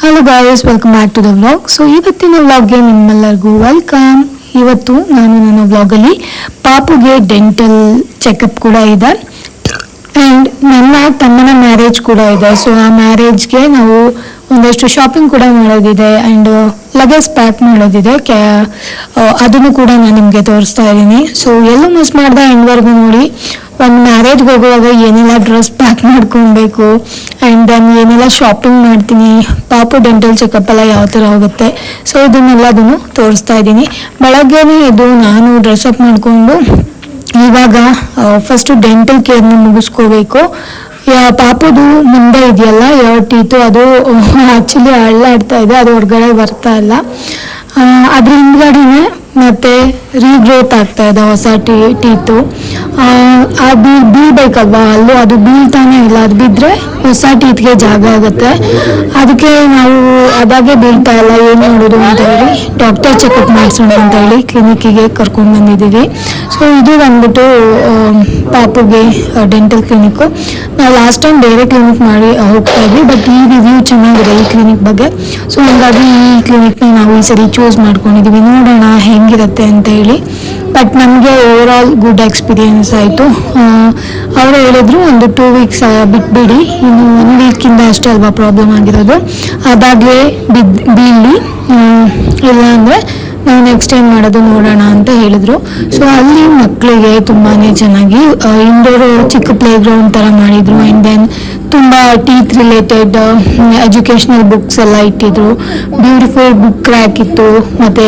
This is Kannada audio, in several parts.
Hello guys welcome back to the vlog so ಇವತ್ತಿನ ವ್ಲಾಗ್ಗೆ ನಿಮ್ಮೆಲ್ಲರಿಗೂ ವೆಲ್ಕಮ್ ಇವತ್ತು ನಾನು ನನ್ನ ವ್ಲಾಗಲ್ಲಿ ಪಾಪುಗೆ ಡೆಂಟಲ್ ಚೆಕಪ್ ಕೂಡ ಇದೆ. ಆ್ಯಂಡ್ ನನ್ನ ತಮ್ಮನ ಮ್ಯಾರೇಜ್ ಕೂಡ ಇದೆ. ಸೊ ಆ ಮ್ಯಾರೇಜ್ಗೆ ನಾವು ಒಂದಷ್ಟು ಶಾಪಿಂಗ್ ಕೂಡ ಮಾಡೋದಿದೆ ಆ್ಯಂಡ್ ಲಗೇಜ್ ಪ್ಯಾಕ್ ಮಾಡೋದಿದೆ. ಕ್ಯಾ ಅದನ್ನು ಕೂಡ ನಾನು ನಿಮಗೆ ತೋರಿಸ್ತಾ ಇದ್ದೀನಿ. ಸೊ ಎಲ್ಲೂ ಮಿಸ್ ಮಾಡ್ದೆ ಎಂಡ್ವರೆಗೂ ನೋಡಿ, ಒಂದು ಮ್ಯಾರೇಜ್ಗೆ ಹೋಗುವಾಗ ಏನೆಲ್ಲ ಡ್ರೆಸ್ ಪ್ಯಾಕ್ ಮಾಡ್ಕೊಬೇಕು. ಆ್ಯಂಡ್ ಏನೆಲ್ಲ ಶಾಪಿಂಗ್ ಮಾಡ್ತೀನಿ, ಪಾಪು ಡೆಂಟಲ್ ಚೆಕಪ್ ಎಲ್ಲ ಯಾವ ಥರ ಹೋಗುತ್ತೆ. ಸೊ ಇದನ್ನೆಲ್ಲದನ್ನು ತೋರಿಸ್ತಾ ಇದ್ದೀನಿ. ಬೆಳಗ್ಗೆನೇ ಇದು ನಾನು ಡ್ರೆಸ್ ಅಪ್ ಮಾಡಿಕೊಂಡು, ಇವಾಗ ಫಸ್ಟು ಡೆಂಟಲ್ ಕೇರ್ನ ಮುಗಿಸ್ಕೋಬೇಕು. ಪಾಪುದು ಮುಂದೆ ಇದೆಯಲ್ಲ ಯಾವ ಟೀತು ಅದು ಆ್ಯಕ್ಚುಲಿ ಅಳ್ಳಾಡ್ತಾ ಇದೆ, ಅದು ಹೊರಗಡೆ ಬರ್ತಾ ಇಲ್ಲ. ಅದ್ರ ಹಿಂದ್ಗಡೆನೆ ಮತ್ತೆ ರೀಗ್ರೋತ್ ಆಗ್ತಾ ಇದೆ, ಹೊಸ ಟೀ ಟೀತು ಅದು ಬೀಳ್ಬೇಕಲ್ವಾ ಅಲ್ಲೂ ಅದು ಬೀಳ್ತಾನೆ ಇಲ್ಲ, ಅದು ಬಿದ್ದರೆ ಹೊಸ ಟೀತ್ಗೆ ಜಾಗ ಆಗುತ್ತೆ. ಅದಕ್ಕೆ ನಾವು ಅದಾಗೆ ಬೀಳ್ತಾ ಇಲ್ಲ, ಏನು ಮಾಡೋದು ಅಂತ ಹೇಳಿ ಡಾಕ್ಟರ್ ಚೆಕಪ್ ಮಾಡಿಸೋಣ ಅಂತ ಹೇಳಿ ಕ್ಲಿನಿಕ್ಕಿಗೆ ಕರ್ಕೊಂಡು ಬಂದಿದ್ದೀವಿ. ಸೊ ಇದು ಬಂದ್ಬಿಟ್ಟು ಪಾಪುಗೆ ಡೆಂಟಲ್ ಕ್ಲಿನಿಕ್ಕು ನಾವು ಲಾಸ್ಟ್ ಟೈಮ್ ಬೇರೆ ಕ್ಲಿನಿಕ್ ಮಾಡಿ ಹೋಗ್ತಾ ಇದ್ವಿ ಬಟ್ ಈ ರಿವ್ಯೂ ಚೆನ್ನಾಗಿದೆ ಈ ಕ್ಲಿನಿಕ್ ಬಗ್ಗೆ. ಸೊ ಹಂಗಾಗಿ ಈ ಕ್ಲಿನಿಕ್ನ ನಾವು ಈ ಸರಿ ಚೂಸ್ ಮಾಡ್ಕೊಂಡಿದ್ದೀವಿ. ನೋಡೋಣ ಹೆಂಗಿರುತ್ತೆ ಅಂತ ಹೇಳಿ. ಬಟ್ ನಮಗೆ ಓವರ್ ಆಲ್ ಗುಡ್ ಎಕ್ಸ್ಪೀರಿಯೆನ್ಸ್ ಆಯಿತು ಅವರು ಹೇಳಿದ್ರು ಒಂದು ಟೂ ವೀಕ್ಸ್ ಬಿಟ್ಬಿಡಿ. ಇನ್ನು ಒನ್ ವೀಕಿಂದ ಅಷ್ಟೇ ಅಲ್ವಾ ಪ್ರಾಬ್ಲಮ್ ಆಗಿರೋದು. ಅದಾಗಲೇ ಬಿದ್ದು ಬೀಳಿ ಇಲ್ಲ ಅಂದರೆ ನಾವು ನೆಕ್ಸ್ಟ್ ಟೈಮ್ ಮಾಡೋದು ನೋಡೋಣ ಅಂತ ಹೇಳಿದರು. ಸೊ ಅಲ್ಲಿ ಮಕ್ಕಳಿಗೆ ತುಂಬಾ ಚೆನ್ನಾಗಿ ಇಂಡೋರ್ ಚಿಕ್ಕ ಪ್ಲೇ ಗ್ರೌಂಡ್ ಥರ ಮಾಡಿದರು. ಆ್ಯಂಡ್ ದೆನ್ ತುಂಬ ಟೀತ್ ರಿಲೇಟೆಡ್ ಎಜುಕೇಷ್ನಲ್ ಬುಕ್ಸ್ ಎಲ್ಲ ಇಟ್ಟಿದ್ರು. ಬ್ಯೂಟಿಫುಲ್ ಬುಕ್ ರ್ಯಾಕ್ ಇತ್ತು, ಮತ್ತು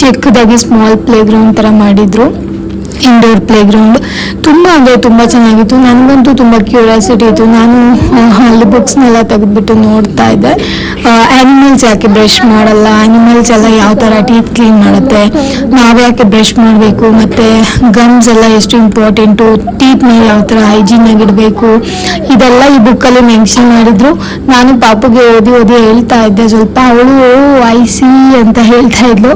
ಚಿಕ್ಕದಾಗಿ ಸ್ಮಾಲ್ ಪ್ಲೇ ಗ್ರೌಂಡ್ ಥರ ಮಾಡಿದ್ರು. ಇಂಡೋರ್ ಪ್ಲೇ ಗ್ರೌಂಡ್ ತುಂಬ ಅಂದರೆ ತುಂಬ ಚೆನ್ನಾಗಿತ್ತು. ನನಗಂತೂ ತುಂಬ ಕ್ಯೂರಿಯಾಸಿಟಿ ಇತ್ತು. ನಾನು ಅಲ್ಲಿ ಬುಕ್ಸ್ನೆಲ್ಲ ತೆಗೆದುಬಿಟ್ಟು ನೋಡ್ತಾ ಇದ್ದೆ. ಆ್ಯನಿಮಲ್ಸ್ ಯಾಕೆ ಬ್ರಷ್ ಮಾಡಲ್ಲ? ಆ್ಯನಿಮಲ್ಸ್ ಎಲ್ಲ ಯಾವ ಥರ ಟೀತ್ ಕ್ಲೀನ್ ಮಾಡುತ್ತೆ? ನಾವು ಯಾಕೆ ಬ್ರಷ್ ಮಾಡಬೇಕು? ಮತ್ತು ಗಮ್ಸ್ ಎಲ್ಲ ಎಷ್ಟು ಇಂಪಾರ್ಟೆಂಟು ಟೀತ್ನ ಯಾವ ಥರ ಇಡಬೇಕು? ಇದೆಲ್ಲ ಈ ಬುಕ್ಕಲ್ಲಿ ಮೆನ್ಷನ್ ಮಾಡಿದ್ರು. ನಾನು ಪಾಪುಗೆ ಓದಿ ಓದಿ ಹೇಳ್ತಾ ಇದ್ದೆ. ಸ್ವಲ್ಪ ಅವಳು ಐ ಸಿ ಅಂತ ಹೇಳ್ತಾ ಇದ್ಲು.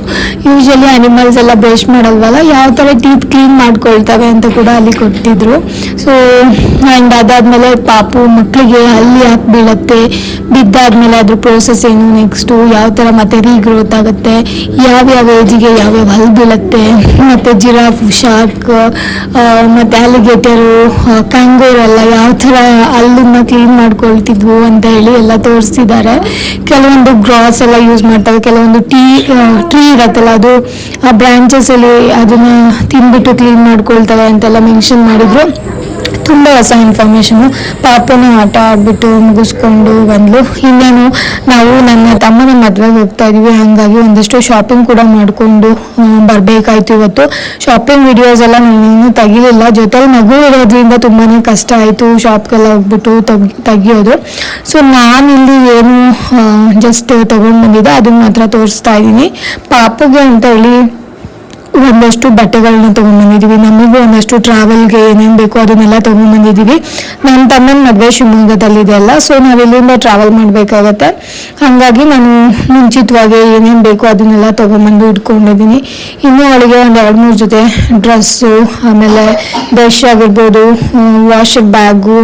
ಯೂಶಲಿ ಅನಿಮಲ್ಸ್ ಎಲ್ಲ ಬ್ರಷ್ ಮಾಡಲ್ವಲ್ಲ, ಯಾವ ಥರ ಟೀತ್ ಕ್ಲೀನ್ ಮಾಡ್ಕೊಳ್ತವೆ ಅಂತ ಕೂಡ ಅಲ್ಲಿ ಕೊಟ್ಟಿದ್ರು. ಸೊ ಆ್ಯಂಡ್ ಅದಾದಮೇಲೆ ಪಾಪು ಮಕ್ಕಳಿಗೆ ಅಲ್ಲಿ ಯಾಕೆ ಬೀಳತ್ತೆ. ಬಿದ್ದಾದ್ಮೇಲೆ ಅದ್ರ ಪ್ರೋಸೆಸ್ ಏನು ನೆಕ್ಸ್ಟು ಯಾವ ಥರ ಮತ್ತೆ ರೀಗ್ರೋತ್ ಆಗುತ್ತೆ, ಯಾವ್ಯಾವ ಏಜಿಗೆ ಯಾವ್ಯಾವ ಹಲ್ಲು ಬೀಳತ್ತೆ, ಮತ್ತು ಜಿರಾಫ್, ಶಾರ್ಕ್ ಮತ್ತು ಅಲಿಗೇಟರು ಕಂಗೂರ್ ಎಲ್ಲ ಯಾವ ಥರ ಹಲ್ಲನ್ನ ಕ್ಲೀನ್ ಮಾಡ್ಕೊಳ್ತಿದ್ವು ಅಂತ ಹೇಳಿ ಎಲ್ಲ ತೋರಿಸ್ತಿದ್ದಾರೆ ಕೆಲವೊಂದು ಗ್ರಾಸ್ ಎಲ್ಲ ಯೂಸ್ ಮಾಡ್ತವೆ ಕೆಲವೊಂದು ಟೀ ಟ್ರೀ ಇರತ್ತಲ್ಲ, ಅದು ಆ ಬ್ರಾಂಚಸ್ ಅಲ್ಲಿ ಅದನ್ನ ತಿನ್ಬಿಟ್ಟು ಕ್ಲೀನ್ ಮಾಡ್ಕೊಳ್ತವೆ ಅಂತೆಲ್ಲ ಮೆನ್ಷನ್ ಮಾಡಿದ್ರು. ತುಂಬ ಹೊಸ ಇನ್ಫಾರ್ಮೇಷನು ಪಾಪನೂ ಆಟ ಆಡ್ಬಿಟ್ಟು ಮುಗಿಸ್ಕೊಂಡು ಬಂದ್ಲು. ಇನ್ನೇನು, ನಾವು ನನ್ನ ತಮ್ಮನ ಮದುವೆಗೆ ಹೋಗ್ತಾ ಇದೀವಿ. ಹಾಗಾಗಿ ಒಂದಿಷ್ಟು ಶಾಪಿಂಗ್ ಕೂಡ ಮಾಡಿಕೊಂಡು ಬರಬೇಕಾಯ್ತು ಇವತ್ತು. ಶಾಪಿಂಗ್ ವಿಡಿಯೋಸ್ ಎಲ್ಲ ನಾನೇನು ತೆಗಿಲಿಲ್ಲ. ಜೊತೆಲಿ ಮಗು ಇರೋದ್ರಿಂದ ತುಂಬಾ ಕಷ್ಟ ಆಯಿತು ಶಾಪ್ಗೆಲ್ಲ ಹೋಗ್ಬಿಟ್ಟು ತೆಗ್, ತೆಗಿಯೋದು. ಸೊ ನಾನಿಲ್ಲಿ ಏನು ಜಸ್ಟ್ ತೊಗೊಂಡು ಬಂದಿದ್ದೆ. ಅದನ್ನ ಮಾತ್ರ ತೋರಿಸ್ತಾ ಇದ್ದೀನಿ ಪಾಪುಗೆ ಅಂತ ಹೇಳಿ ಒಂದಷ್ಟು ಬಟ್ಟೆಗಳನ್ನ ತೊಗೊಂಡ್ಬಂದಿದ್ದೀವಿ ನಮಗೂ ಒಂದಷ್ಟು ಟ್ರಾವೆಲ್ಗೆ ಏನೇನು ಬೇಕೋ ಅದನ್ನೆಲ್ಲ ತೊಗೊಂಡ್ಬಂದಿದ್ದೀವಿ ನನ್ನ ತಮ್ಮನ ಮದುವೆ ಶಿವಮೊಗ್ಗದಲ್ಲಿದೆ ಅಲ್ಲ ಸೊ ನಾವು ಇಲ್ಲಿಂದ ಟ್ರಾವೆಲ್ ಮಾಡಬೇಕಾಗತ್ತೆ. ಹಾಗಾಗಿ ನಾನು ಮುಂಚಿತವಾಗಿ ಏನೇನು ಬೇಕೋ ಅದನ್ನೆಲ್ಲ ತೊಗೊಂಬಂದು ಇಟ್ಕೊಂಡಿದ್ದೀನಿ ಇನ್ನೂ ಅವಳಿಗೆ ಒಂದು ಎರಡು ಮೂರು ಜೊತೆ ಡ್ರೆಸ್ಸು ಆಮೇಲೆ ಬ್ರಷ್ ಆಗಿರ್ಬೋದು ವಾಶ್ ಬ್ಯಾಗು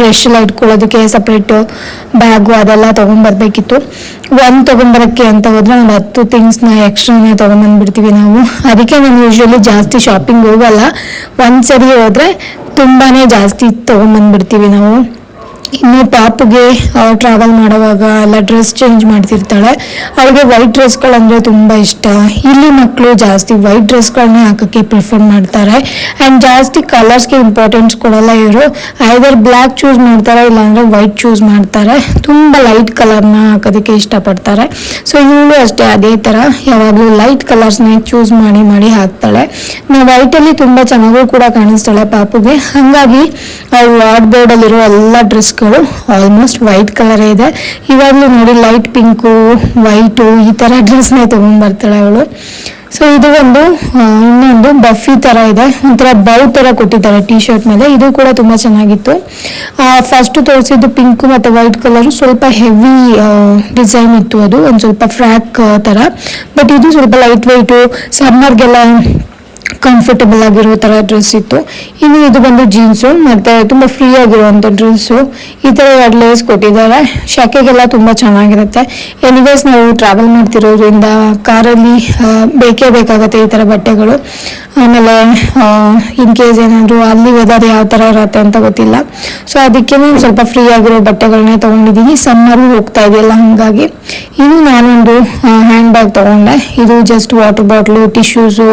ಬ್ರಷ್ ಎಲ್ಲ ಇಟ್ಕೊಳ್ಳೋದಕ್ಕೆ ಸಪ್ರೇಟ್ ಬ್ಯಾಗು ಅದೆಲ್ಲ ತೊಗೊಂಬರ್ಬೇಕಿತ್ತು. ಒಂದು ತೊಗೊಂಬರಕ್ಕೆ ಅಂತ ಹೋದ್ರೆ ಒಂದು ಹತ್ತು ಥಿಂಗ್ಸ್ನ ಎಕ್ಸ್ಟ್ರಾನೇ ತೊಗೊಂಬಂದ್ಬಿಡ್ತೀವಿ ನಾವು. ಅದಕ್ಕೆ ನಾನು ಯೂಶ್ವಲಿ ಜಾಸ್ತಿ ಶಾಪಿಂಗ್ ಹೋಗಲ್ಲ. ಒಂದ್ಸರಿ ಹೋದರೆ ತುಂಬಾನೇ ಜಾಸ್ತಿ ತೊಗೊಂಬಂದ್ಬಿಡ್ತೀವಿ ನಾವು. ಇನ್ನು ಪಾಪುಗೆ ಟ್ರಾವೆಲ್ ಮಾಡುವಾಗ ಎಲ್ಲ ಡ್ರೆಸ್ ಚೇಂಜ್ ಮಾಡ್ತಿರ್ತಾಳೆ. ಅವಳಿಗೆ ವೈಟ್ ಡ್ರೆಸ್ಗಳಂದ್ರೆ ತುಂಬ ಇಷ್ಟ. ಇಲ್ಲಿ ಮಕ್ಕಳು ಜಾಸ್ತಿ ವೈಟ್ ಡ್ರೆಸ್ಗಳನ್ನೇ ಹಾಕೋಕ್ಕೆ ಪ್ರಿಫರ್ ಮಾಡ್ತಾರೆ. ಆ್ಯಂಡ್ ಜಾಸ್ತಿ ಕಲರ್ಸ್ಗೆ ಇಂಪಾರ್ಟೆನ್ಸ್ ಕೊಡಲ್ಲ ಇವರು. ಐದರ್ ಬ್ಲ್ಯಾಕ್ ಚೂಸ್ ಮಾಡ್ತಾರೆ, ಇಲ್ಲಾಂದರೆ ವೈಟ್ ಚೂಸ್ ಮಾಡ್ತಾರೆ. ತುಂಬ ಲೈಟ್ ಕಲರ್ನ ಹಾಕೋದಕ್ಕೆ ಇಷ್ಟಪಡ್ತಾರೆ. ಸೊ ಇವಳು ಅಷ್ಟೇ, ಅದೇ ಥರ ಯಾವಾಗಲೂ ಲೈಟ್ ಕಲರ್ಸ್ನೇ ಚೂಸ್ ಮಾಡಿ ಮಾಡಿ ಹಾಕ್ತಾಳೆ. ನಾವು ವೈಟಲ್ಲಿ ತುಂಬ ಚೆನ್ನಾಗೂ ಕೂಡ ಕಾಣಿಸ್ತಾಳೆ ಪಾಪುಗೆ. ಹಾಗಾಗಿ ಅವ್ರು ವಾರ್ಡ್ ಬೋರ್ಡಲ್ಲಿರೋ ಎಲ್ಲ ಡ್ರೆಸ್ಗಳು ಆಲ್ಮೋಸ್ಟ್ ವೈಟ್ ಕಲರ್ ಇದೆ. ಇವಾಗಲೂ ನೋಡಿ ಲೈಟ್ ಪಿಂಕು ವೈಟು ಈ ಥರ ಡ್ರೆಸ್ನ ತೊಗೊಂಡ್ಬರ್ತಾಳೆ ಅವಳು. ಸೊ ಇದು ಒಂದು ಇನ್ನೊಂದು ಬಫಿ ಥರ ಇದೆ. ಒಂಥರ ಬೌ ಥರ ಕೊಟ್ಟಿದ್ದಾರೆ ಟಿ ಶರ್ಟ್ ಮೇಲೆ. ಇದು ಕೂಡ ತುಂಬ ಚೆನ್ನಾಗಿತ್ತು. ಫಸ್ಟ್ ತೋರಿಸಿದ್ದು ಪಿಂಕ್ ಮತ್ತು ವೈಟ್ ಕಲರು ಸ್ವಲ್ಪ ಹೆವಿ ಡಿಸೈನ್ ಇತ್ತು ಅದು. ಒಂದು ಸ್ವಲ್ಪ ಫ್ರ್ಯಾಕ್ ಥರ ಬಟ್ ಇದು ಸ್ವಲ್ಪ ಲೈಟ್ ವೈಟು ಸಮ್ಮರ್ಗೆಲ್ಲ ಕಂಫರ್ಟಬಲ್ ಆಗಿರೋ ಥರ ಡ್ರೆಸ್ ಇತ್ತು. ಇನ್ನು ಇದು ಬಂದು ಜೀನ್ಸು ಮತ್ತು ತುಂಬ ಫ್ರೀ ಆಗಿರುವಂಥ ಡ್ರೆಸ್ಸು ಈ ಥರ ಎರಡು ಲೇಸ್ ಕೊಟ್ಟಿದ್ದಾರೆ. ಶಾಖೆಗೆಲ್ಲ ತುಂಬ ಚೆನ್ನಾಗಿರುತ್ತೆ. ಎನಿವೇಸ್ ನಾವು ಟ್ರಾವೆಲ್ ಮಾಡ್ತಿರೋದ್ರಿಂದ ಕಾರಲ್ಲಿ ಬೇಕೇ ಬೇಕಾಗುತ್ತೆ ಈ ಥರ ಬಟ್ಟೆಗಳು. ಆಮೇಲೆ ಇನ್ ಕೇಸ್ ಏನಾದರೂ ಅಲ್ಲಿ ವೆದರ್ ಯಾವ ಥರ ಇರುತ್ತೆ ಅಂತ ಗೊತ್ತಿಲ್ಲ. ಸೊ ಅದಕ್ಕೆ ನಾನು ಸ್ವಲ್ಪ ಫ್ರೀ ಆಗಿರೋ ಬಟ್ಟೆಗಳನ್ನೇ ತೊಗೊಂಡಿದ್ದೀನಿ. ಸಮ್ಮರು ಹೋಗ್ತಾ ಇದೆಯಲ್ಲ, ಹಾಗಾಗಿ. ಇನ್ನು ನಾನೊಂದು ಹ್ಯಾಂಡ್ ಬ್ಯಾಗ್ ತೊಗೊಂಡೆ. ಇದು ಜಸ್ಟ್ ವಾಟರ್ ಬಾಟ್ಲು ಟಿಶ್ಯೂಸು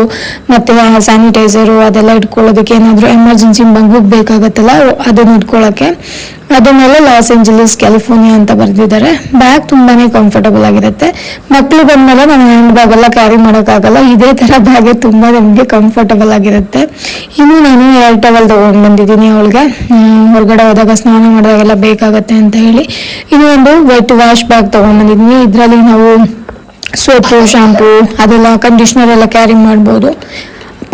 ಮತ್ತು ಸ್ಯಾನಿಟೈಸರು ಅದೆಲ್ಲ ಇಟ್ಕೊಳ್ಳೋದಕ್ಕೆ ಏನಾದರೂ ಎಮರ್ಜೆನ್ಸಿ ಮಗುಗೆ ಬೇಕಾಗತ್ತಲ್ಲ ಅದನ್ನ ಇಟ್ಕೊಳ್ಳೋಕ್ಕೆ ಅದ್ರ ಮೇಲೆ ಲಾಸ್ ಏಂಜಲೀಸ್ ಕ್ಯಾಲಿಫೋರ್ನಿಯಾ ಅಂತ ಬರೆದಿದ್ದಾರೆ. ಬ್ಯಾಗ್ ತುಂಬಾನೇ ಕಂಫರ್ಟಬಲ್ ಆಗಿರುತ್ತೆ. ಮಕ್ಕಳು ಬಂದಮೇಲೆ ನಾನು ಹ್ಯಾಂಡ್ ಬ್ಯಾಗ್ ಎಲ್ಲ ಕ್ಯಾರಿ ಮಾಡೋಕ್ಕಾಗಲ್ಲ. ಇದೇ ಥರ ಬ್ಯಾಗೆ ತುಂಬ ನಮಗೆ ಕಂಫರ್ಟಬಲ್ ಆಗಿರುತ್ತೆ. ಇನ್ನು ನಾನು ಏರ್ ಟವೆಲ್ ತೊಗೊಂಡು ಬಂದಿದ್ದೀನಿ ಅವಳಿಗೆ. ಹೊರಗಡೆ ಹೋದಾಗ ಸ್ನಾನ ಮಾಡಿದಾಗೆಲ್ಲ ಬೇಕಾಗತ್ತೆ ಅಂತ ಹೇಳಿ. ಇನ್ನು ಒಂದು ವೆಟ್ ವಾಶ್ ಬ್ಯಾಗ್ ತೊಗೊಂಡು ಬಂದಿದ್ದೀನಿ. ಇದರಲ್ಲಿ ನಾವು ಸೋಪು ಶಾಂಪು ಅದೆಲ್ಲ ಕಂಡೀಷ್ನರ್ ಎಲ್ಲ ಕ್ಯಾರಿ ಮಾಡ್ಬೋದು.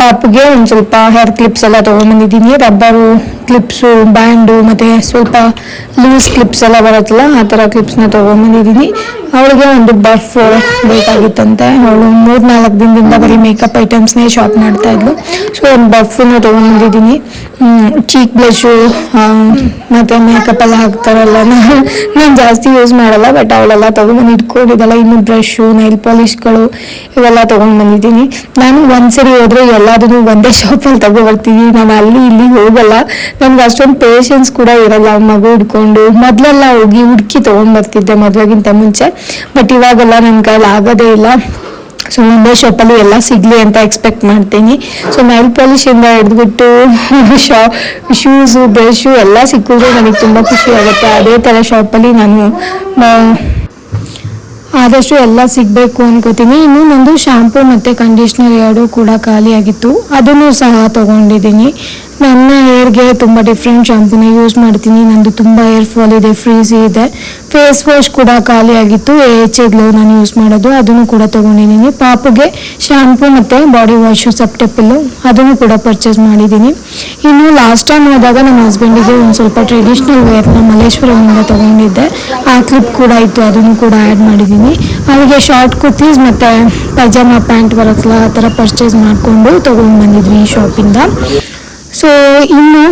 ಪಾಪುಗೆ ಒಂದು ಸ್ವಲ್ಪ ಹೇರ್ ಕ್ಲಿಪ್ಸ್ ಎಲ್ಲ ತೊಗೊಂಡ್ಬಂದಿದ್ದೀನಿ. ರಬ್ಬರು ಕ್ಲಿಪ್ಸು ಬ್ಯಾಂಡು ಮತ್ತು ಸ್ವಲ್ಪ ಲೂಸ್ ಕ್ಲಿಪ್ಸ್ ಎಲ್ಲ ಬರುತ್ತಲ್ಲ, ಆ ಥರ ಕ್ಲಿಪ್ಸ್ನ ತೊಗೊಂಡ್ಬಂದಿದ್ದೀನಿ. ಅವಳಿಗೆ ಒಂದು ಬಫ್ ಬೇಕಾಗಿತ್ತಂತೆ. ಅವಳು ಮೂರು ನಾಲ್ಕು ದಿನದಿಂದ ಬರೀ ಮೇಕಪ್ ಐಟಮ್ಸ್ನೇ ಶಾಪ್ ಮಾಡ್ತಾ ಇದ್ಲು. ಸೊ ಒಂದು ಬಫ್ನ ತೊಗೊಂಡ್ಬಂದಿದ್ದೀನಿ. ಚೀಕ್ ಬ್ಲಷು ಮತ್ತು ಮೇಕಪ್ ಎಲ್ಲ ಹಾಕ್ತಾರಲ್ಲ ನಾನು ಜಾಸ್ತಿ ಯೂಸ್ ಮಾಡಲ್ಲ ಬಟ್ ಅವಳೆಲ್ಲ ತೊಗೊಂಡ್ಬಂದು ಇಟ್ಕೊಂಡಿದ್ದಲ್ಲ. ಇನ್ನು ಬ್ರಷು ನೈಲ್ ಪಾಲಿಶ್ಗಳು ಇವೆಲ್ಲ ತೊಗೊಂಡ್ಬಂದಿದ್ದೀನಿ. ನಾನು ಒಂದ್ಸರಿ ಹೋದ್ರೆ ಎಲ್ಲದನ್ನು ಒಂದೇ ಶಾಪಲ್ಲಿ ತಗೊಬರ್ತೀವಿ. ನಾನು ಅಲ್ಲಿ ಇಲ್ಲಿ ಹೋಗಲ್ಲ. ನಮ್ಗೆ ಅಷ್ಟೊಂದು ಪೇಷನ್ಸ್ ಕೂಡ ಇರಲ್ಲ ಮಗು ಹಿಡ್ಕೊಂಡು. ಮೊದಲೆಲ್ಲ ಹೋಗಿ ಹುಡುಕಿ ತೊಗೊಂಡ್ಬರ್ತಿದ್ದೆ ಮದುವೆಗಿಂತ ಮುಂಚೆ. ಬಟ್ ಇವಾಗೆಲ್ಲ ನನ್ನ ಕೈಲಿ ಆಗೋದೇ ಇಲ್ಲ. ಸೊ ಒಂದೇ ಶಾಪಲ್ಲಿ ಎಲ್ಲ ಸಿಗಲಿ ಅಂತ ಎಕ್ಸ್ಪೆಕ್ಟ್ ಮಾಡ್ತೀನಿ. ಸೊ ನೈಲ್ ಪಾಲಿಶಿಂದ ಹಿಡಿದ್ಬಿಟ್ಟು ಶಾ ಶೂಸು ಬ್ರಷು ಎಲ್ಲ ಸಿಕ್ಕಿದ್ರೆ ನನಗೆ ತುಂಬ ಖುಷಿ ಆಗುತ್ತೆ. ಅದೇ ಥರ ಶಾಪಲ್ಲಿ ನಾನು ಆದಷ್ಟು ಎಲ್ಲ ಸಿಗಬೇಕು ಅನ್ಕೋತೀನಿ. ಇನ್ನು ನಂದು ಶಾಂಪೂ ಮತ್ತು ಕಂಡೀಷ್ನರ್ ಎರಡು ಕೂಡ ಖಾಲಿಯಾಗಿತ್ತು. ಅದನ್ನು ಸಹ ತೊಗೊಂಡಿದ್ದೀನಿ. ನನ್ನ ಹೇರ್ಗೆ ತುಂಬ ಡಿಫ್ರೆಂಟ್ ಶಾಂಪೂನ ಯೂಸ್ ಮಾಡ್ತೀನಿ. ನಂದು ತುಂಬ ಹೇರ್ ಫಾಲ್ ಇದೆ ಫ್ರೀಸಿ ಇದೆ. ಫೇಸ್ ವಾಶ್ ಕೂಡ ಖಾಲಿಯಾಗಿತ್ತು ಎಚ್ ಗ್ಲೋ ನಾನು ಯೂಸ್ ಮಾಡೋದು. ಅದನ್ನು ಕೂಡ ತೊಗೊಂಡಿದ್ದೀನಿ. ಪಾಪುಗೆ ಶಾಂಪೂ ಮತ್ತು ಬಾಡಿ ವಾಶು ಸಪ್ಟೆಪಿಲ್ಲು ಅದನ್ನು ಕೂಡ ಪರ್ಚೇಸ್ ಮಾಡಿದ್ದೀನಿ. ಇನ್ನು ಲಾಸ್ಟ್ ಟೈಮ್ ಹೋದಾಗ ನಮ್ಮ ಹಸ್ಬೆಂಡಿಗೆ ಒಂದು ಸ್ವಲ್ಪ ಟ್ರೆಡಿಷ್ನಲ್ ವೇರ್ನ ಮಲ್ಲೇಶ್ವರಮಿಂದ ತೊಗೊಂಡಿದ್ದೆ. ಆ ಕ್ಲಿಪ್ ಕೂಡ ಇತ್ತು. ಅದನ್ನು ಕೂಡ ಆ್ಯಡ್ ಮಾಡಿದ್ದೀನಿ. ಅವರಿಗೆ ಶಾರ್ಟ್ ಕುರ್ತೀಸ್ ಮತ್ತು ಪಜಾಮ ಪ್ಯಾಂಟ್ ಬರುತ್ತಲ್ಲ, ಆ ಥರ ಪರ್ಚೇಸ್ ಮಾಡಿಕೊಂಡು ತೊಗೊಂಡು ಬಂದಿದ್ವಿ ಈ ಶಾಪಿಂದ ಸೊ ಇನ್ನು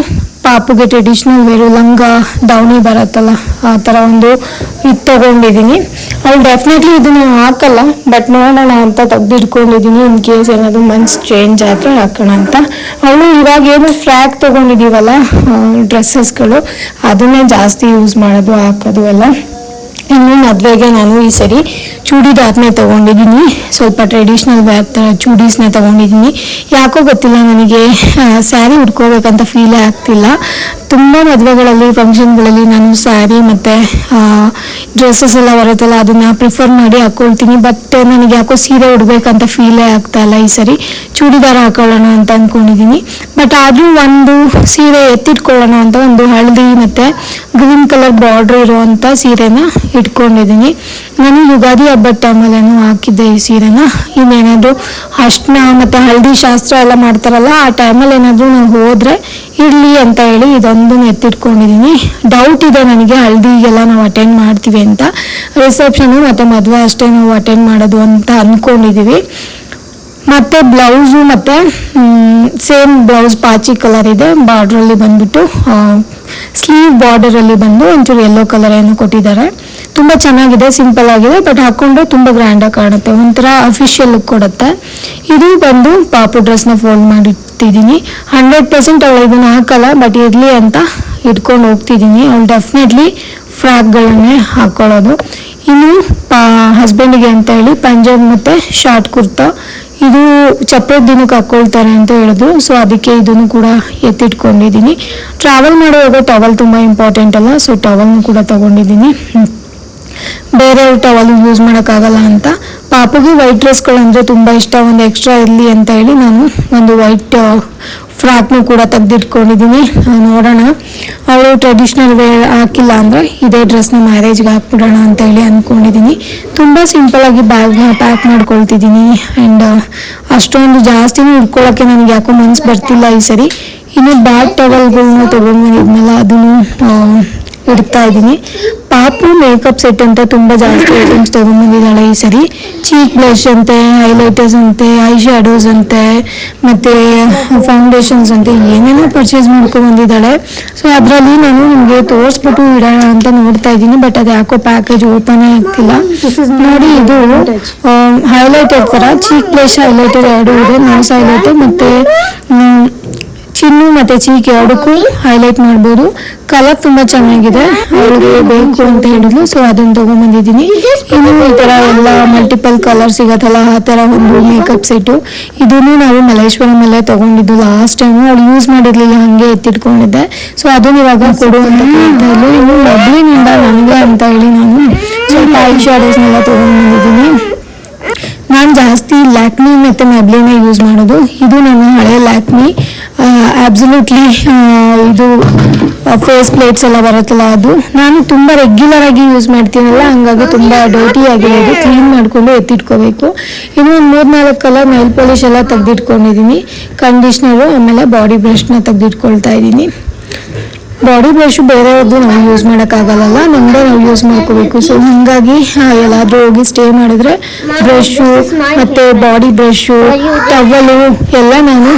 ಪಾಪುಗೆ ಟ್ರೆಡಿಷ್ನಲ್ ವೇರು ಲಂಗ, ದಾವಣಿ ಬರತ್ತಲ್ಲ, ಆ ಥರ ಒಂದು ಇದು ತಗೊಂಡಿದ್ದೀನಿ. ಅವ್ಳು ಡೆಫಿನೆಟ್ಲಿ ಇದನ್ನು ಹಾಕಲ್ಲ ಬಟ್ ನೋಡೋಣ ಅಂತ ತೆಗ್ದಿಟ್ಕೊಂಡಿದ್ದೀನಿ ಇನ್ ಕೇಸ್ ಏನಾದರೂ ಮನ್ಸ್ ಚೇಂಜ್ ಆದರೆ ಹಾಕೋಣ ಅಂತ. ಅವಳು ಇವಾಗ ಏನು ಫ್ರ್ಯಾಕ್ ತೊಗೊಂಡಿದ್ದೀವಲ್ಲ ಡ್ರೆಸ್ಸಸ್ಗಳು ಅದನ್ನೇ ಜಾಸ್ತಿ ಯೂಸ್ ಮಾಡೋದು, ಹಾಕೋದು ಎಲ್ಲ. ಇನ್ನು ಮದುವೆಗೆ ನಾನು ಈ ಸರಿ ಚೂಡಿದಾರ್ನೇ ತೊಗೊಂಡಿದ್ದೀನಿ. ಸ್ವಲ್ಪ ಟ್ರೆಡಿಷ್ನಲ್ ಬ್ಯಾಗ್ ಥರ ಚೂಡೀಸ್ನ ತೊಗೊಂಡಿದ್ದೀನಿ. ಯಾಕೋ ಗೊತ್ತಿಲ್ಲ ನನಗೆ ಸ್ಯಾರಿ ಉಟ್ಕೋಬೇಕಂತ ಫೀಲೇ ಆಗ್ತಿಲ್ಲ. ತುಂಬ ಮದುವೆಗಳಲ್ಲಿ ಫಂಕ್ಷನ್ಗಳಲ್ಲಿ ನಾನು ಸ್ಯಾರಿ ಮತ್ತು ಡ್ರೆಸ್ಸಸ್ ಎಲ್ಲ ಬರುತ್ತಲ್ಲ, ಅದನ್ನು ಪ್ರಿಫರ್ ಮಾಡಿ ಹಾಕ್ಕೊಳ್ತೀನಿ ಬಟ್ ನನಗೆ ಯಾಕೋ ಸೀರೆ ಉಡ್ಬೇಕಂತ ಫೀಲೇ ಆಗ್ತಾ ಇಲ್ಲ ಈ ಸರಿ. ಚೂಡಿದಾರ ಹಾಕೊಳ್ಳೋಣ ಅಂತ ಅಂದ್ಕೊಂಡಿದ್ದೀನಿ ಬಟ್ ಆದರೂ ಒಂದು ಸೀರೆ ಎತ್ತಿಟ್ಕೊಳ್ಳೋಣ ಅಂತ ಒಂದು ಹಳದಿ ಮತ್ತು ಗ್ರೀನ್ ಕಲರ್ ಬಾರ್ಡ್ರ್ ಇರುವಂಥ ಸೀರೆನ ಇಟ್ಕೊಂಡಿದ್ದೀನಿ. ನಾನು ಯುಗಾದಿ ಹಬ್ಬದ ಟೈಮಲ್ಲೇನೋ ಹಾಕಿದ್ದೆ ಈ ಸೀರೆನ. ಇನ್ನೇನಾದರೂ ಅಷ್ಟನ್ನ ಮತ್ತು ಹಳದಿ ಶಾಸ್ತ್ರ ಎಲ್ಲ ಮಾಡ್ತಾರಲ್ಲ, ಆ ಟೈಮಲ್ಲಿ ಏನಾದರೂ ನಾವು ಹೋದರೆ ಇರಲಿ ಅಂತ ಹೇಳಿ ಇದೊಂದು ಎತ್ತಿಟ್ಕೊಂಡಿದ್ದೀನಿ ಡೌಟ್ ಇದೆ ನನಗೆ, ಹಳದಿಗೆಲ್ಲ ನಾವು ಅಟೆಂಡ್ ಮಾಡ್ತೀವಿ ಅಂತ. ರಿಸೆಪ್ಷನು ಮತ್ತು ಮದುವೆ ಅಷ್ಟೇ ನಾವು ಅಟೆಂಡ್ ಮಾಡೋದು ಅಂತ ಅಂದ್ಕೊಂಡಿದ್ದೀವಿ ಮತ್ತು ಬ್ಲೌಸು ಮತ್ತು ಸೇಮ್ ಬ್ಲೌಸ್ ಪಾಚಿ ಕಲರ್ ಇದೆ. ಬಾರ್ಡ್ರಲ್ಲಿ ಬಂದ್ಬಿಟ್ಟು ಸ್ಲೀವ್ ಬಾರ್ಡರಲ್ಲಿ ಬಂದು ಒಂಚೂರು ಯೆಲ್ಲೋ ಕಲರ್ ಏನು ಕೊಟ್ಟಿದ್ದಾರೆ. ತುಂಬ ಚೆನ್ನಾಗಿದೆ ಸಿಂಪಲ್ ಆಗಿದೆ ಬಟ್ ಹಾಕ್ಕೊಂಡ್ರೆ ತುಂಬ ಗ್ರ್ಯಾಂಡಾಗಿ ಕಾಣುತ್ತೆ. ಒಂಥರ ಅಫಿಷಿಯಲ್ ಲುಕ್ ಕೊಡುತ್ತೆ. ಇದು ಬಂದು ಪಾಪು ಡ್ರೆಸ್ನ ಫೋಲ್ಡ್ ಮಾಡಿಟ್ಟಿದ್ದೀನಿ. ಹಂಡ್ರೆಡ್ ಪರ್ಸೆಂಟ್ ಅವಳು ಇದನ್ನು ಹಾಕಲ್ಲ ಬಟ್ ಇರಲಿ ಅಂತ ಇಟ್ಕೊಂಡು ಹೋಗ್ತಿದ್ದೀನಿ. ಅವಳು ಡೆಫಿನೆಟ್ಲಿ ಫ್ರಾಕ್ಗಳನ್ನೇ ಹಾಕ್ಕೊಳ್ಳೋದು ಇನ್ನು ಪಾ ಹಸ್ಬೆಂಡಿಗೆ ಅಂತ ಹೇಳಿ, ಪಂಜಾಬ್ ಮತ್ತು ಶಾರ್ಟ್ ಕುರ್ತಾ. ಇದು ಚಪ್ಪರ ದಿನಕ್ಕೆ ಹಾಕ್ಕೊಳ್ತಾರೆ ಅಂತ ಹೇಳಿದ್ರು. ಸೊ ಅದಕ್ಕೆ ಇದನ್ನು ಕೂಡ ಎತ್ತಿಟ್ಕೊಂಡಿದ್ದೀನಿ. ಟ್ರಾವೆಲ್ ಮಾಡುವಾಗ ಟವಲ್ ತುಂಬ ಇಂಪಾರ್ಟೆಂಟ್ ಅಲ್ಲ. ಸೊ ಟವಲ್ನು ಕೂಡ ತಗೊಂಡಿದ್ದೀನಿ. ಬೇರೆಯವ್ರ ಟವಲ್ ಯೂಸ್ ಮಾಡೋಕ್ಕಾಗಲ್ಲ ಅಂತ. ಪಾಪುಗೆ ವೈಟ್ ಡ್ರೆಸ್ಗಳಂದರೆ ತುಂಬ ಇಷ್ಟ. ಒಂದು ಎಕ್ಸ್ಟ್ರಾ ಇರಲಿ ಅಂತ ಹೇಳಿ ನಾನು ಒಂದು ವೈಟ್ ಫ್ರಾಕ್ನು ಕೂಡ ತೆಗೆದಿಟ್ಕೊಂಡಿದ್ದೀನಿ. ನೋಡೋಣ. ಅವಳು ಟ್ರೆಡಿಷ್ನಲ್ ವೇರ್ ಹಾಕಿಲ್ಲ ಅಂದರೆ ಇದೇ ಡ್ರೆಸ್ನ ಮ್ಯಾರೇಜ್ಗೆ ಹಾಕ್ಬಿಡೋಣ ಅಂತೇಳಿ ಅಂದ್ಕೊಂಡಿದ್ದೀನಿ ತುಂಬ ಸಿಂಪಲಾಗಿ ಬ್ಯಾಗ್ನ ಪ್ಯಾಕ್ ಮಾಡ್ಕೊಳ್ತಿದ್ದೀನಿ. ಆ್ಯಂಡ್ ಅಷ್ಟೊಂದು ಜಾಸ್ತಿನೂ ಉಟ್ಕೊಳ್ಳೋಕ್ಕೆ ನನಗೆ ಯಾಕೋ ಮನ್ಸು ಬರ್ತಿಲ್ಲ ಈ ಸರಿ. ಇನ್ನು ಬ್ಯಾಗ್ ಟವಲ್ಗಳ್ನ ತೊಗೊಂಡ್ಬಂದಿದ್ನಲ್ಲ ಅದನ್ನು ಇಡ್ತಾ ಇದ್ದೀನಿ. ಪಾಪು ಮೇಕಪ್ ಸೆಟ್ ಅಂತ ತುಂಬ ಜಾಸ್ತಿ ಐಟಮ್ಸ್ ತೊಗೊಂಬಂದಿದ್ದಾಳೆ ಈ ಸರಿ. ಚೀಕ್ ಬ್ಲಷ್ ಅಂತೆ ಹೈಲೈಟರ್ಸ್ ಅಂತೆ ಐ ಶ್ಯಾಡೋಸ್ ಅಂತೆ ಮತ್ತು ಫೌಂಡೇಶನ್ಸ್ ಅಂತೆ ಏನೇನೋ ಪರ್ಚೇಸ್ ಮಾಡ್ಕೊಂಡ್ಬಂದಿದ್ದಾಳೆ. ಸೊ ಅದರಲ್ಲಿ ನಾನು ನಿಮಗೆ ತೋರಿಸ್ಬಿಟ್ಟು ಇಡೋಣ ಅಂತ ನೋಡ್ತಾ ಇದ್ದೀನಿ ಬಟ್ ಅದು ಯಾಕೋ ಪ್ಯಾಕೇಜ್ ಓಪನೇ ಆಗ್ತಿಲ್ಲ. ನೋಡಿ ಇದು ಹೈಲೈಟರ್ ಥರ ಚೀಕ್ ಬ್ಲಷ್ ಹೈಲೈಟರ್ ಎರಡು ಇದೆ ನೋಸ್ ಹೈಲೈಟರ್ ಮತ್ತು ಚಿನ್ನು ಮತ್ತೆ ಚೀಕ್ ಎರಡಕ್ಕೂ ಹೈಲೈಟ್ ಮಾಡ್ಬೋದು. ಕಲರ್ ತುಂಬಾ ಚೆನ್ನಾಗಿದೆ. ಅವಳಿಗೆ ಬೇಕು ಅಂತ ಹೇಳಿದ್ಲು ಸೊ ಅದನ್ನ ತಗೊಂಡ್ಬಂದಿದ್ದೀನಿ ಇನ್ನು ಈ ತರ ಎಲ್ಲ ಮಲ್ಟಿಪಲ್ ಕಲರ್ ಸಿಗತ್ತಲ್ಲ ಆ ತರ ಒಂದು ಮೇಕಪ್ ಸೆಟ್ಟು ಇದನ್ನು ನಾವು ಮಲ್ಲೇಶ್ವರಂ ಅಲ್ಲೇ ತಗೊಂಡಿದ್ದು ಲಾಸ್ಟ್ ಟೈಮ್ ಅವಳು ಯೂಸ್ ಮಾಡಿರ್ಲಿಲ್ಲ ಹಂಗೆ ಎತ್ತಿಟ್ಕೊಂಡಿದ್ದೆ. ಸೊ ಅದನ್ನ ಇವಾಗ ಕೊಡು ಅಂತ ಕೇಳ್ತಾ ಇದ್ಲು. ಇನ್ನು ಮೊದಲಿನಿಂದ ನನಗೆ ಅಂತ ಹೇಳಿ ನಾನು ಸ್ವಲ್ಪ ಐ ಶಾಡೋಸ್ನೆಲ್ಲ ತಗೊಂಡ್ಬಂದಿದ್ದೀನಿ. ನಾನು ಜಾಸ್ತಿ ಲ್ಯಾಕ್ಮಿ ಮತ್ತು ಮೆಬ್ಲಿನ ಯೂಸ್ ಮಾಡೋದು. ಇದು ನನ್ನ ಹಳೆ ಲ್ಯಾಕ್ಮಿ. ಆಬ್ಸಲ್ಯೂಟ್ಲಿ ಇದು ಫೇಸ್ ಪ್ಲೇಟ್ಸ್ ಎಲ್ಲ ಬರುತ್ತಲ್ಲ ಅದು. ನಾನು ತುಂಬ ರೆಗ್ಯುಲರ್ ಆಗಿ ಯೂಸ್ ಮಾಡ್ತೀನಲ್ಲ, ಹಂಗಾಗಿ ತುಂಬ ಡರ್ಟಿ ಆಗಿರೋದು. ಕ್ಲೀನ್ ಮಾಡಿಕೊಂಡು ಎತ್ತಿಟ್ಕೋಬೇಕು. ಇನ್ನು ಒಂದು ಮೂರು ನಾಲ್ಕು ಕಲರ್ ನೈಲ್ ಪಾಲಿಶ್ ಎಲ್ಲ ತೆಗೆದಿಟ್ಕೊಂಡಿದ್ದೀನಿ ಕಂಡೀಷ್ನರು ಆಮೇಲೆ ಬಾಡಿ ಬ್ರಷ್ನ ತೆಗೆದಿಟ್ಕೊಳ್ತಾ ಇದ್ದೀನಿ ಬಾಡಿ ಬ್ರಷ್ ಬೇರೆಯವ್ರದ್ದು ನಾವು ಯೂಸ್ ಮಾಡೋಕ್ಕಾಗಲ್ಲ ನಮ್ಮದೇ ನಾವು ಯೂಸ್ ಮಾಡ್ಕೋಬೇಕು. ಸೊ ಹಾಗಾಗಿ ಎಲ್ಲಾದರೂ ಹೋಗಿ ಸ್ಟೇ ಮಾಡಿದ್ರೆ ಬ್ರಷು ಮತ್ತು ಬಾಡಿ ಬ್ರಷು ಟವಲು ಎಲ್ಲ ನಾನು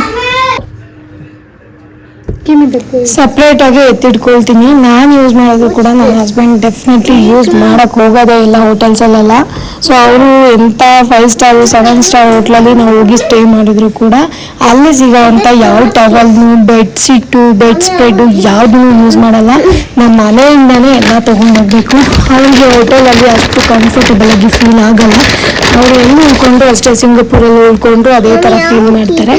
ಸಪ್ರೇಟ್ ಆಗಿ ಎತ್ತಿಟ್ಕೊಳ್ತೀನಿ. ನಾನು ಯೂಸ್ ಮಾಡೋದು ಕೂಡ ನನ್ನ ಹಸ್ಬೆಂಡ್ ಡೆಫಿನೆಟ್ಲಿ ಯೂಸ್ ಮಾಡಕ್ ಹೋಗೋದೇ ಇಲ್ಲ ಹೋಟೆಲ್ಸಲ್ಲೆಲ್ಲ. ಸೊ ಅವರು ಎಂತ ಫೈವ್ ಸ್ಟಾರ್ ಸೆವೆನ್ ಸ್ಟಾರ್ ಹೋಟ್ಲಲ್ಲಿ ನಾವು ಹೋಗಿ ಸ್ಟೇ ಮಾಡಿದ್ರು ಕೂಡ ಅಲ್ಲಿ ಸಿಗೋವಂಥ ಯಾವ ಟವಲ್ನು ಬೆಡ್ ಶೀಟು ಬೆಡ್ ಸ್ಪ್ರೆಡ್ ಯಾವ್ದು ಯೂಸ್ ಮಾಡಲ್ಲ. ನಮ್ಮ ಮನೆಯಿಂದನೇ ಎಲ್ಲ ತಗೊಂಡೋಗ್ಬೇಕು ಅವರಿಗೆ ಹೋಟೆಲಲ್ಲಿ ಅಷ್ಟು ಕಂಫರ್ಟಬಲ್ ಆಗಿ ಫೀಲ್ ಆಗಲ್ಲ. ಅವರು ಎಲ್ಲಿ ಉಳ್ಕೊಂಡ್ರು ಅಷ್ಟೇ ಸಿಂಗಪುರಲ್ಲಿ ಉಳ್ಕೊಂಡ್ರು, ಅದೇ ಥರ ಫೀಲ್ ಮಾಡ್ತಾರೆ.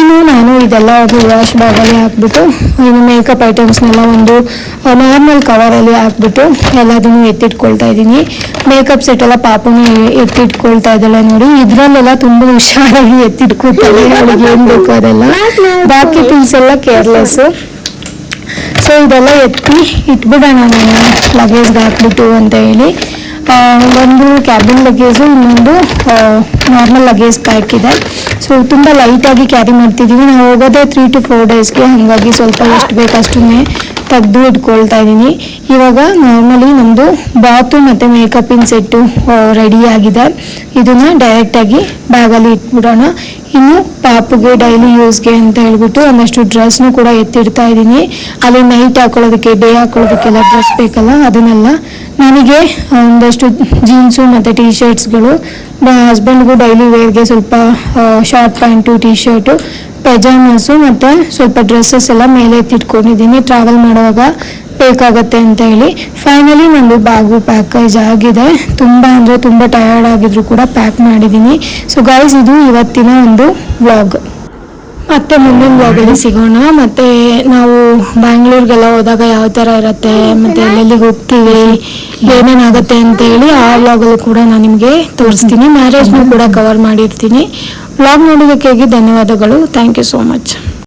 ಇನ್ನು ನಾನು ಇದೆಲ್ಲ ಅದು ವಾಶ್ ಬ್ಯಾಗಲ್ಲಿ ಹಾಕ್ಬಿಟ್ಟು ಇನ್ನು ಮೇಕಪ್ ಐಟಮ್ಸ್ನೆಲ್ಲ ಒಂದು ನಾರ್ಮಲ್ ಕವರಲ್ಲಿ ಹಾಕ್ಬಿಟ್ಟು ಎಲ್ಲದನ್ನು ಎತ್ತಿಟ್ಕೊಳ್ತಾ ಇದ್ದೀನಿ. ಮೇಕಪ್ ಸೆಟ್ ಎಲ್ಲ ಪಾಪುನು ಎತ್ತಿಟ್ಕೊಳ್ತಾ ಇದ್ದಲ್ಲ ನೋಡಿ. ಇದರಲ್ಲೆಲ್ಲ ತುಂಬ ಹುಷಾರಾಗಿ ಎತ್ತಿಟ್ಕೊಳ್ತಾಳೆ. ಅವಳಿಗೆ ಏನು ಬೇಕು ಅದೆಲ್ಲ. ಬಾಕಿ ಥಿಂಗ್ಸ್ ಎಲ್ಲ ಕೇರ್ಲೆಸ್ಸು ಸೊ ಇದೆಲ್ಲ ಎತ್ತಿ ಇಟ್ಬಿಡೋಣ ನಾನು. ಲಗೇಜ್ಗೆ ಹಾಕ್ಬಿಟ್ಟು ಅಂತ ಹೇಳಿ. ಒಂದು ಕ್ಯಾಬಿನ್ ಲಗೇಜು ಇನ್ನೊಂದು ನಾರ್ಮಲ್ ಲಗೇಜ್ ಪ್ಯಾಕ್ ಇದೆ. ಸೊ ತುಂಬ ಲೈಟಾಗಿ ಕ್ಯಾರಿ ಮಾಡ್ತಿದ್ದೀವಿ ನಾವು ಹೋಗೋದೇ ತ್ರೀ ಟು ಫೋರ್ ಡೇಸ್ಗೆ ಹಾಗಾಗಿ ಸ್ವಲ್ಪ ಎಷ್ಟು ಬೇಕಷ್ಟನ್ನೇ ತೆಗೆದು ಇಟ್ಕೊಳ್ತಾ ಇದ್ದೀನಿ ಇವಾಗ ನಾರ್ಮಲಿ ನಮ್ಮದು ಬಾತು ಮತ್ತು ಮೇಕಪ್ಪಿನ ಸೆಟ್ಟು ರೆಡಿ ಆಗಿದೆ. ಇದನ್ನು ಡೈರೆಕ್ಟಾಗಿ ಬ್ಯಾಗಲ್ಲಿ ಇಟ್ಬಿಡೋಣ. ಇನ್ನು ಪಾಪುಗೆ ಡೈಲಿ ಯೂಸ್ಗೆ ಅಂತ ಹೇಳ್ಬಿಟ್ಟು ಒಂದಷ್ಟು ಡ್ರೆಸ್ನು ಕೂಡ ಎತ್ತಿಡ್ತಾ ಇದ್ದೀನಿ. ಅಲ್ಲಿ ನೈಟ್ ಹಾಕೊಳ್ಳೋದಕ್ಕೆ ಡೇ ಹಾಕೊಳ್ಳೋದಕ್ಕೆಲ್ಲ ಡ್ರೆಸ್ ಬೇಕಲ್ಲ, ಅದನ್ನೆಲ್ಲ ನನಗೆ ಒಂದಷ್ಟು ಜೀನ್ಸು ಮತ್ತು ಟೀ ಶರ್ಟ್ಸ್ಗಳು ಹಸ್ಬೆಂಡ್ಗೂ ಡೈಲಿ ವೇರ್ಗೆ ಸ್ವಲ್ಪ short pant T shirt pyjamas ಮತ್ತು ಸ್ವಲ್ಪ ಡ್ರೆಸ್ಸಸ್ ಎಲ್ಲ ಮೇಲೆ ಎತ್ತಿಟ್ಕೊಂಡಿದ್ದೀನಿ. ಟ್ರಾವೆಲ್ ಮಾಡುವಾಗ ಬೇಕಾಗತ್ತೆ ಅಂತ ಹೇಳಿ ಫೈನಲಿ ನಂದು ಬ್ಯಾಗು ಪ್ಯಾಕೇಜ್ ಆಗಿದೆ. ತುಂಬ ಅಂದರೆ ತುಂಬ ಟಯರ್ಡ್ ಆಗಿದ್ರು ಕೂಡ ಪ್ಯಾಕ್ ಮಾಡಿದ್ದೀನಿ ಸೊ ಗೈಸ್ ಇದು ಇವತ್ತಿನ ಒಂದು ವ್ಲಾಗ್ ಮತ್ತೆ ಮುಂದಿನ ಬ್ಲಾಗಲ್ಲಿ ಸಿಗೋಣ. ಮತ್ತೆ ನಾವು ಬ್ಯಾಂಗ್ಳೂರ್ಗೆಲ್ಲ ಹೋದಾಗ ಯಾವ ಥರ ಇರುತ್ತೆ ಮತ್ತೆ ಎಲ್ಲೆಲ್ಲಿಗೆ ಹೋಗ್ತೀವಿ ಏನೇನಾಗುತ್ತೆ ಅಂತ ಹೇಳಿ ಆ ವ್ಲಾಗಲ್ಲೂ ಕೂಡ ನಾನು ನಿಮಗೆ ತೋರಿಸ್ತೀನಿ. ಮ್ಯಾರೇಜ್ನೂ ಕೂಡ ಕವರ್ ಮಾಡಿರ್ತೀನಿ. ವ್ಲಾಗ್ ನೋಡೋದಕ್ಕೆ ಧನ್ಯವಾದಗಳು. Thank you so much